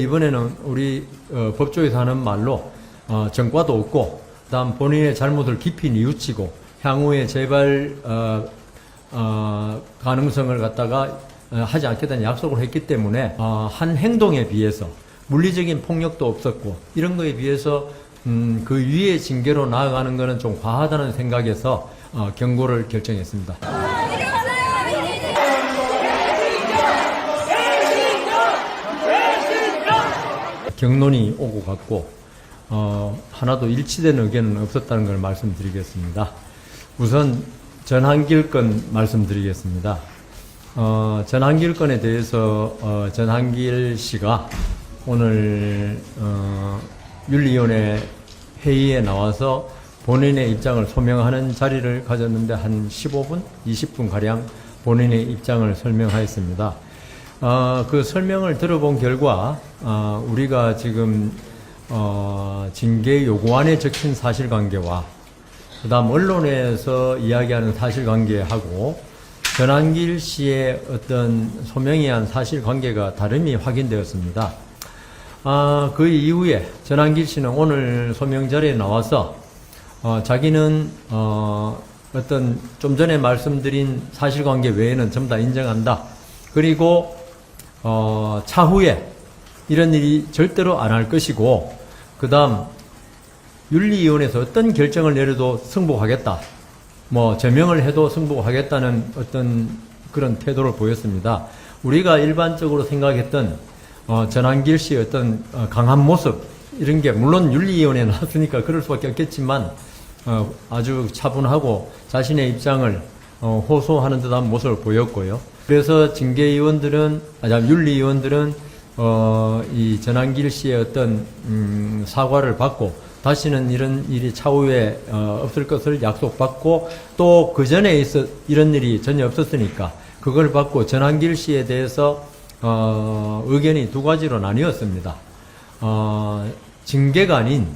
이번에는 우리 어, 법조에서 하는 말로 어, 전과도 없고 그다음 본인의 잘못을 깊이 뉘우치고 향후에 재발 어, 어, 가능성을 갖다가 어, 하지 않겠다는 약속을 했기 때문에 어, 한 행동에 비해서 물리적인 폭력도 없었고 이런 거에 비해서 음, 그 위의 징계로 나아가는 것은 좀 과하다는 생각에서 어, 경고를 결정했습니다. 경론이 오고 갔고 어, 하나도 일치된 의견은 없었다는 걸 말씀드리겠습니다. 우선 전한길 건 말씀드리겠습니다. 어, 전한길 건에 대해서 어, 전한길 씨가 오늘 어, 윤리위원회 회의에 나와서 본인의 입장을 소명하는 자리를 가졌는데 한 15분, 20분 가량 본인의 입장을 설명하였습니다. 어, 그 설명을 들어본 결과 어, 우리가 지금 어, 징계 요구안에 적힌 사실관계와 그다음 언론에서 이야기하는 사실관계하고 전한길 씨의 어떤 소명에 한 사실관계가 다름이 확인되었습니다. 아, 그 이후에 전한길 씨는 오늘 소명 자리에 나와서 어, 자기는 어, 어떤 좀 전에 말씀드린 사실관계 외에는 전부 다 인정한다. 그리고 어, 차후에 이런 일이 절대로 안 할 것이고, 그 다음, 윤리위원회에서 어떤 결정을 내려도 승복하겠다. 뭐, 제명을 해도 승복하겠다는 어떤 그런 태도를 보였습니다. 우리가 일반적으로 생각했던, 어, 전한길 씨의 어떤 어, 강한 모습, 이런 게, 물론 윤리위원회에 나왔으니까 그럴 수밖에 없겠지만, 어, 아주 차분하고 자신의 입장을 어, 호소하는 듯한 모습을 보였고요. 그래서 징계위원들은, 아니, 윤리위원들은, 어, 이 전한길 씨의 어떤, 음, 사과를 받고, 다시는 이런 일이 차후에, 어, 없을 것을 약속받고, 또 그 전에 있어, 이런 일이 전혀 없었으니까, 그걸 받고 전한길 씨에 대해서, 어, 의견이 두 가지로 나뉘었습니다. 어, 징계가 아닌,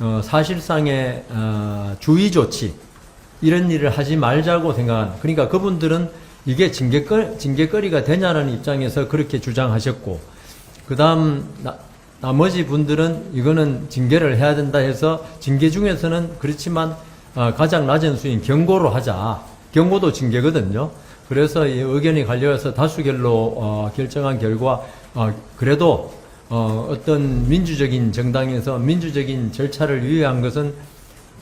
어, 사실상의, 어, 주의 조치, 이런 일을 하지 말자고 생각한, 그러니까 그분들은 이게 징계거리, 징계거리가 되냐는 입장에서 그렇게 주장하셨고, 그 다음, 나머지 분들은 이거는 징계를 해야 된다 해서 징계 중에서는 그렇지만 어, 가장 낮은 수인 경고로 하자. 경고도 징계거든요. 그래서 이 의견이 갈려서 다수결로 어, 결정한 결과 어, 그래도 어, 어떤 민주적인 정당에서 민주적인 절차를 위한 것은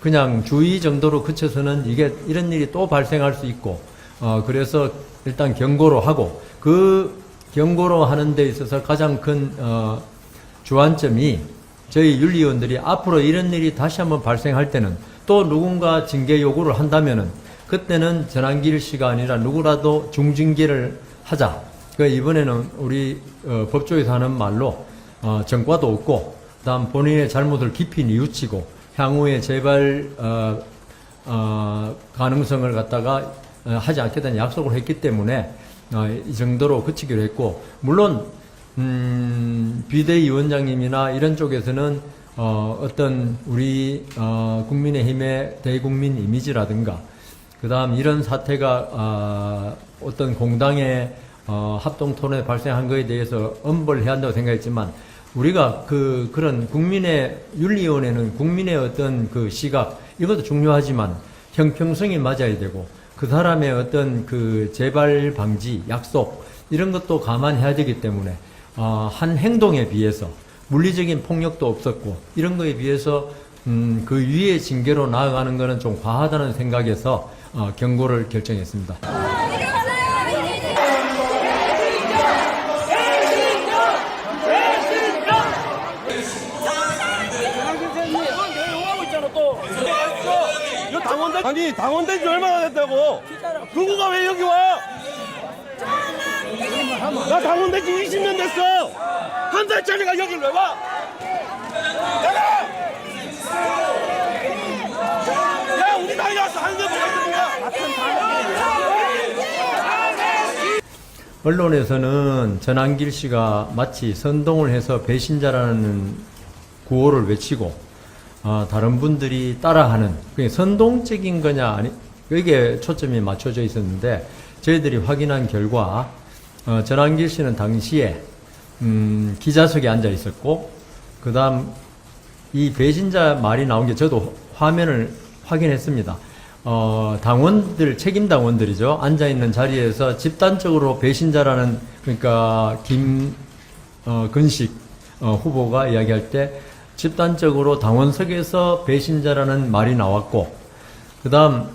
그냥 주의 정도로 그쳐서는 이게 이런 일이 또 발생할 수 있고 어 그래서 일단 경고로 하고 그 경고로 하는 데 있어서 가장 큰 어 주안점이 저희 윤리위원들이 앞으로 이런 일이 다시 한번 발생할 때는 또 누군가 징계 요구를 한다면은 그때는 전한길 씨가 아니라 누구라도 중징계를 하자. 그 이번에는 우리 어, 법조에서 하는 말로 어, 전과도 없고 그다음 본인의 잘못을 깊이 뉘우치고 향후에 재발 어, 어, 가능성을 갖다가 어, 하지 않겠다는 약속을 했기 때문에 어, 이 정도로 그치기로 했고 물론 음, 비대위원장님이나 이런 쪽에서는 어, 어떤 우리 어, 국민의힘의 대국민 이미지라든가 그다음 이런 사태가 어, 어떤 공당의 어, 합동 토론에 발생한 것에 대해서 엄벌해야 한다고 생각했지만 우리가 그 그런 국민의 윤리위원회는 국민의 어떤 그 시각 이것도 중요하지만 형평성이 맞아야 되고 그 사람의 어떤 그 재발 방지 약속 이런 것도 감안해야 되기 때문에 어, 한 행동에 비해서 물리적인 폭력도 없었고 이런 거에 비해서 음, 그 위의 징계로 나아가는 것은 좀 과하다는 생각에서 어, 경고를 결정했습니다. 아니 당원된 지 얼마나 됐다고? 누구가 왜 여기 와? 나 당원된 지 20년 됐어. 한 달짜리가 여기 왜 와? 나가! 야 우리 당이 하는데 뭐가 있는 거야? 언론에서는 전한길 씨가 마치 선동을 해서 배신자라는 구호를 외치고 어, 다른 분들이 따라하는 그게 선동적인 거냐 아니 여기에 초점이 맞춰져 있었는데 저희들이 확인한 결과 어, 전한길 씨는 당시에 음, 기자석에 앉아 있었고, 그 다음 이 배신자 말이 나온 게 저도 화면을 확인했습니다. 어, 당원들, 책임 당원들이죠. 앉아 있는 자리에서 집단적으로 배신자라는, 그러니까, 김, 어, 근식, 어, 후보가 이야기할 때 집단적으로 당원석에서 배신자라는 말이 나왔고, 그 다음,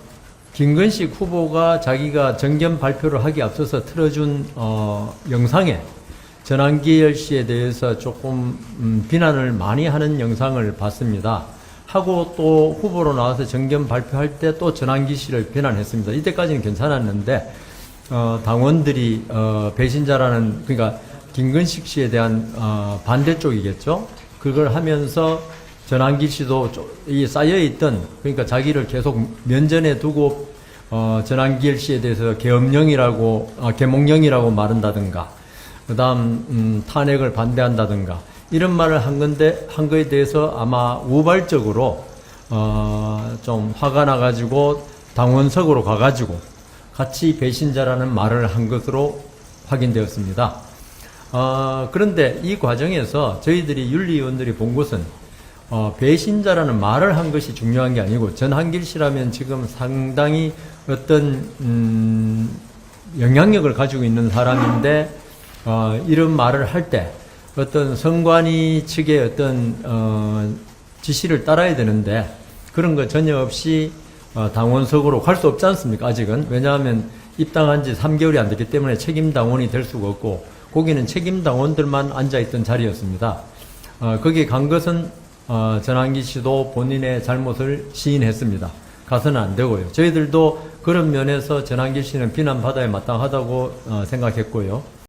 김근식 후보가 자기가 정견 발표를 하기 앞서서 틀어준, 어, 영상에 전환기열 씨에 대해서 조금 음, 비난을 많이 하는 영상을 봤습니다. 하고 또 후보로 나와서 정견 발표할 때 또 전환기 씨를 비난했습니다. 이때까지는 괜찮았는데 어, 당원들이 어, 배신자라는 그러니까 김근식 씨에 대한 어, 반대쪽이겠죠. 그걸 하면서 전환기 씨도 좀- 이 쌓여 있던 그러니까 자기를 계속 면전에 두고 어, 전환기 씨에 대해서 계엄령이라고 어, 계몽령이라고 말한다든가 그다음 음, 탄핵을 반대한다든가 이런 말을 한 건데 한 거에 대해서 아마 우발적으로 어, 좀 화가 나가지고 당원석으로 가가지고 같이 배신자라는 말을 한 것으로 확인되었습니다. 어, 그런데 이 과정에서 저희들이 윤리위원들이 본 것은 어, 배신자라는 말을 한 것이 중요한 게 아니고 전한길 씨라면 지금 상당히 어떤 음, 영향력을 가지고 있는 사람인데 어, 이런 말을 할 때 어떤 선관위 측의 어떤 어, 지시를 따라야 되는데 그런 거 전혀 없이 어, 당원석으로 갈 수 없지 않습니까? 아직은 왜냐하면 입당한 지 3개월이 안 됐기 때문에 책임 당원이 될 수가 없고 거기는 책임 당원들만 앉아 있던 자리였습니다. 어, 거기 간 것은 어, 전환기 씨도 본인의 잘못을 시인했습니다. 가서는 안 되고요. 저희들도 그런 면에서 전환기 씨는 비난받아야 마땅하다고 어, 생각했고요.